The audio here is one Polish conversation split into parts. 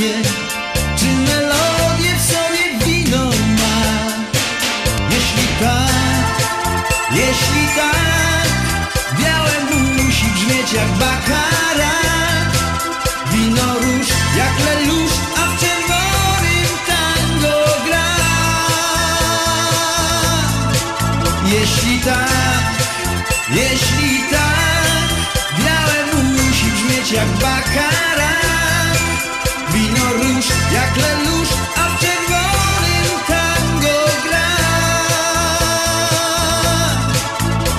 Czy melodię w sobie wino ma? Jeśli tak, jeśli tak Białe musi brzmieć jak bakara Wino róż jak lelusz A w czerwonym tango gra. Jeśli tak, jeśli tak Białe musi brzmieć jak bakara wino róż jak lelusz, a w czerwonym tango gra.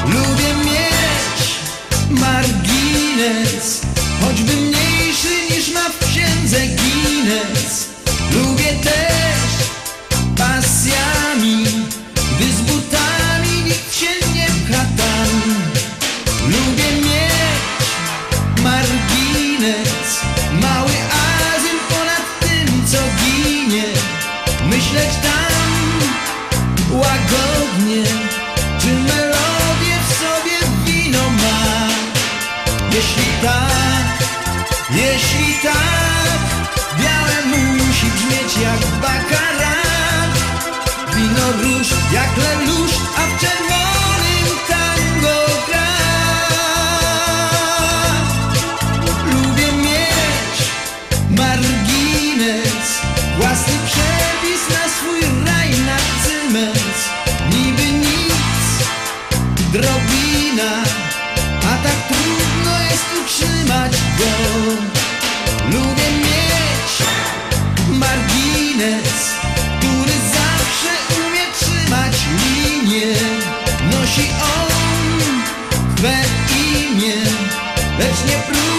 Lubię mieć margines, choćby mniejszy niż ma w księdze Guinness. Lubię też pasjami, gdy z butami nikt się nie pcha tam. Lubię mieć margines, łagodnie Czy melodię w sobie wino ma? Jeśli tak, jeśli tak drobina A tak trudno jest utrzymać go. Lubię mieć margines Który zawsze umie trzymać linię. Nosi on we imię Lecz nie próbuje